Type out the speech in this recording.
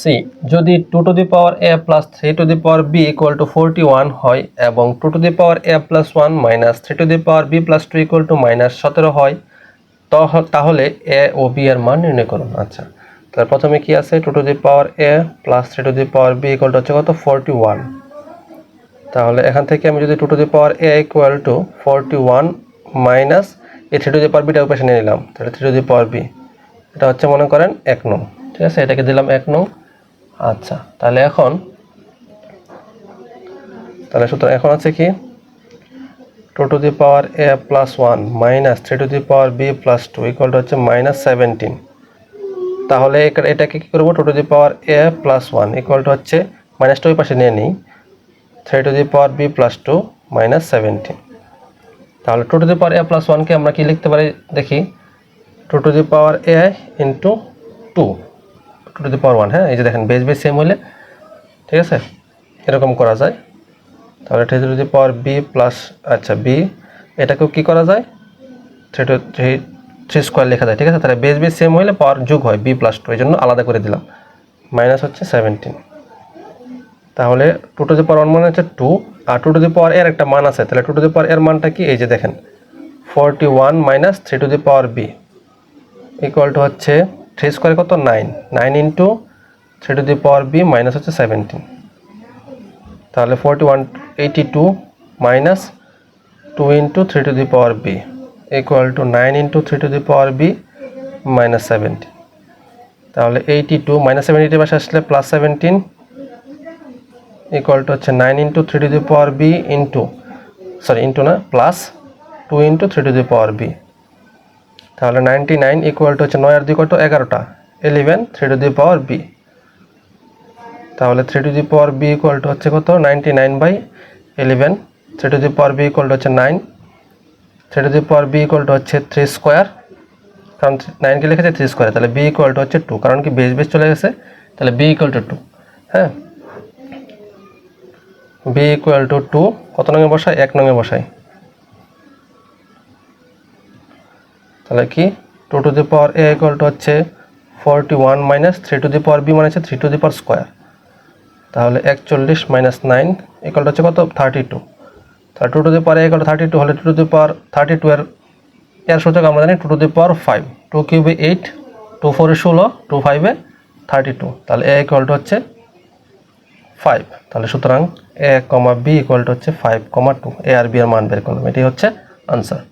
C যদি two to the power A plus three two the power B equal to forty one হয় এবং two to the power A plus one minus three two the power B plus two equal to minus সতেরো হয়, তহ- তাহলে এ ও B এর মান নির্ণয় করুন। আচ্ছা তাহলে প্রথমে কি আছে? Two to the power A plus three two the power B equal to হচ্ছে কত? ফোরটি ওয়ান তাহলে এখান থেকে আমি যদি two to the power A equal to forty one minus এই থ্রি টু দি পাওয়ার বিটা পাশে নিয়ে নিলাম। তাহলে three two the power B এটা হচ্ছে মনে করেন এক নং। ঠিক আছে, এটাকে দিলাম এক নং। আচ্ছা তাহলে এখন, তাহলে সুতরাং এখন আছে কি? Two to the power A plus one, minus three two the power B plus two equal to হচ্ছে মাইনাস সেভেন্টিন। তাহলে এটাকে কী করব? Two to the power A plus one equal to হচ্ছে মাইনাসটা ওই পাশে নিয়ে নিই। Three two the power B plus two, minus seventeen. তাহলে two to the power A plus ওয়ানকে আমরা কি লিখতে পারি? দেখি। Two to the power A into two. Two to the power one হ্যাঁ? এই যে দেখেন বেস বেস সেম হলে ঠিক আছে? এরকম করা যায়। তাহলে three two the power B plus আচ্ছা বি এটাকেও কী করা যায়? Three two three three square লেখা যায়, ঠিক আছে? তাহলে বেস বেস সেম হলে পাওয়ার যোগ হয় বি প্লাস টু এই জন্য আলাদা করে দিলাম। মাইনাস হচ্ছে সেভেন্টিন তাহলে two to the power one মানে হচ্ছে টু আর টু টু দি পাওয়ার এর একটা মান আছে। তাহলে টু টু দি পাওয়ার এর মানটা কি? এই যে দেখেন forty one minus three two the power B equal to হচ্ছে থ্রি স্কোয়ার কত? Nine. Nine into three two the power B minus হচ্ছে সেভেন্টিন তাহলে forty one eighty two minus two into three two the power B equal to nine into three two the power B minus seventeen তাহলে eighty two minus সেভেন্টির পাশে আসলে plus seventeen equal to হচ্ছে nine into three two the power B into sorry into না plus two into three two the power B তাহলে ninety nine equal to হচ্ছে নয় আর দুই কত? এগারোটা। Eleven three two the power B তাহলে three two the power B equal to হচ্ছে কত? Ninety nine by eleven three two the power B equal to হচ্ছে nine three two the power B equal to হচ্ছে three square কারণ নাইনকে লিখেছে three square তাহলে B equal to হচ্ছে two কারণ কি বেস বেস চলে গেছে? তাহলে বি ইকুয়াল টু টু হ্যাঁ? বি ইকুয়াল টু টু কত নঙে বসাই? এক নঙে বসাই। তাহলে কি? Two to the power A equal to হচ্ছে forty one minus three two the power B মানে হচ্ছে three two the power square তাহলে একচল্লিশ মাইনাস নাইন ইকুয়াল হচ্ছে কত? থার্টি টু তাহলে two to the power A equal thirty two হলে two to the power thirty two এর এর সূচক আমরা জানি two to the power five two কিউবে eight two ফোরে ষোলো টু ফাইভে থার্টি টু তাহলে এ ইকুয়াল হচ্ছে ফাইভ তাহলে সুতরাং এ কমা বি ইকুয়াল হচ্ছে ফাইভ কমা টু এ আর বি এর মান বের করলাম। এটি হচ্ছে আনসার